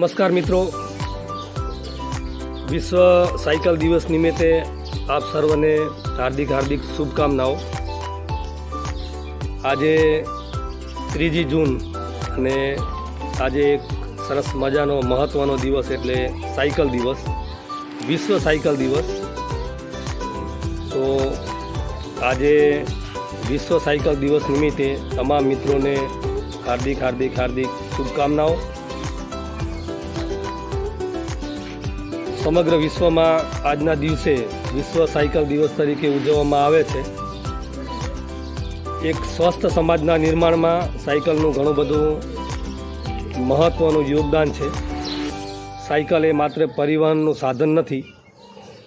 નમસ્કાર મિત્રો. વિશ્વ સાયકલ દિવસ નિમિત્તે આપ સર્વને હાર્દિક હાર્દિક શુભકામનાઓ. આજે ત્રીજી જૂન અને આજે એક સરસ મજાનો મહત્ત્વનો દિવસ એટલે સાયકલ દિવસ. વિશ્વ સાયકલ દિવસ. તો આજે વિશ્વ સાયકલ દિવસ નિમિત્તે તમામ મિત્રોને હાર્દિક હાર્દિક હાર્દિક શુભકામનાઓ. સમગ્ર વિશ્વમાં આજના દિવસે વિશ્વ સાયકલ દિવસ તરીકે ઉજવવામાં આવે છે. એક સ્વસ્થ સમાજના નિર્માણમાં સાયકલનું ઘણું બધું મહત્ત્વનું યોગદાન છે. સાયકલ એ માત્ર પરિવહનનું સાધન નથી,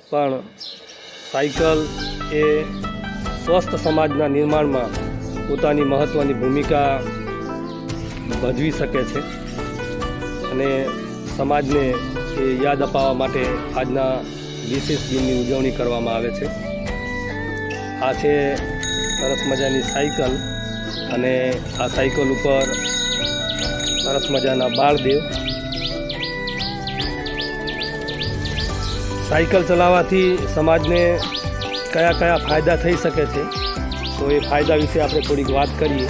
પણ સાયકલ એ સ્વસ્થ સમાજના નિર્માણમાં પોતાની મહત્ત્વની ભૂમિકા ભજવી શકે છે અને સમાજને એ યાદ અપાવવા માટે આજના વિશેષ દિનની ઉજવણી કરવામાં આવે છે. આ છે સરસ મજાની સાયકલ અને આ સાયકલ ઉપર સરસ મજાના બાળદેવ. સાયકલ ચલાવવાથી સમાજને કયા કયા ફાયદા થઈ શકે છે? તો એ ફાયદા વિશે આપણે થોડીક વાત કરીએ.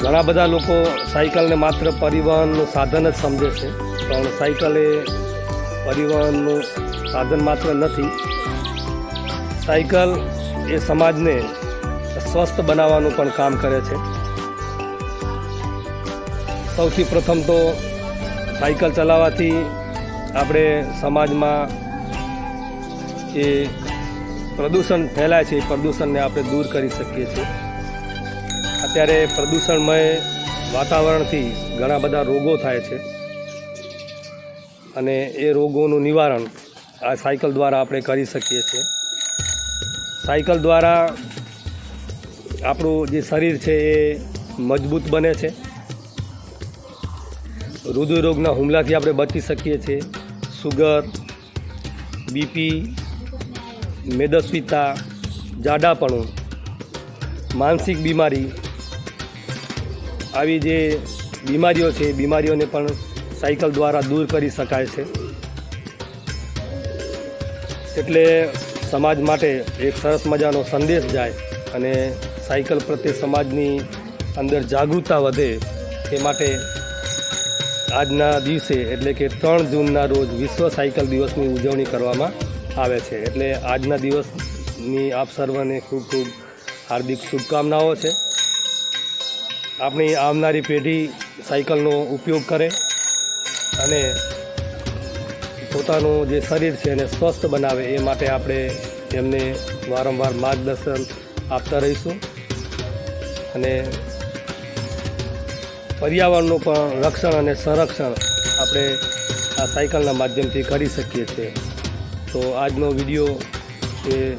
ઘણા બધા લોકો સાયકલને માત્ર પરિવહનનું સાધન જ સમજે છે, પણ સાયકલ એ પરિવહનનું સાધન માત્ર નથી. સાયકલ એ સમાજને સ્વસ્થ બનાવવાનું પણ કામ કરે છે. સૌથી પ્રથમ તો સાયકલ ચલાવવાથી આપણે સમાજમાં જે પ્રદૂષણ ફેલાય છે, એ પ્રદૂષણને આપણે દૂર કરી શકીએ છીએ. અત્યારે પ્રદૂષણમય વાતાવરણથી ઘણા બધા રોગો થાય છે. અને એ રોગોનું નિવારણ આ સાયકલ દ્વારા આપણે કરી શકીએ છીએ. સાયકલ દ્વારા આપણું જે શરીર છે એ મજબૂત બને છે. હૃદય રોગના હુમલાથી આપણે બચી શકીએ છીએ. સુગર, બીપી, મેદસ્વીતા, જાડાપણું, માનસિક બીમારી આવી જે બીમારીઓ છે, એ બીમારીઓને પણ સાયકલ દ્વારા દૂર કરી શકાય છે. એટલે સમાજ માટે એક સરસ મજાનો સંદેશ જાય અને સાયકલ પ્રત્યે સમાજની અંદર જાગૃતતા વધે તે માટે આજના દિવસે એટલે કે ત્રણ જૂનના રોજ વિશ્વ સાયકલ દિવસની ઉજવણી કરવામાં આવે છે. એટલે આજના દિવસની આપ સર્વને ખૂબ ખૂબ હાર્દિક શુભકામનાઓ છે. આપણી આવનારી પેઢી સાયકલનો ઉપયોગ કરે અને પોતાનું જે શરીર છે એને સ્વસ્થ બનાવે એ માટે આપણે એમને વારંવાર માર્ગદર્શન આપતા રહીશું. અને પર્યાવરણનું પણ રક્ષણ અને સંરક્ષણ આપણે આ સાયકલના માધ્યમથી કરી શકીએ છીએ. તો આજનો વીડિયો એ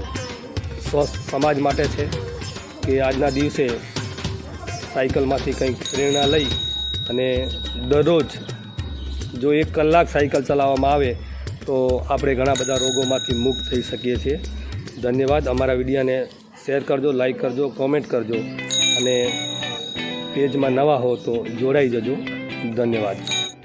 સ્વસ્થ સમાજ માટે છે કે આજના દિવસે સાયકલમાંથી કંઈક પ્રેરણા લઈ અને દરરોજ જો એક કલાક સાયકલ ચલાવવામાં આવે, તો આપણે ઘણા બધા રોગોમાંથી મુક્ત થઈ શકીએ છીએ. ધન્યવાદ. અમારા વિડીયાને શેર કરજો, લાઈક કરજો, કોમેન્ટ કરજો અને પેજમાં નવા હો તો જોડાઈ જજો. ધન્યવાદ.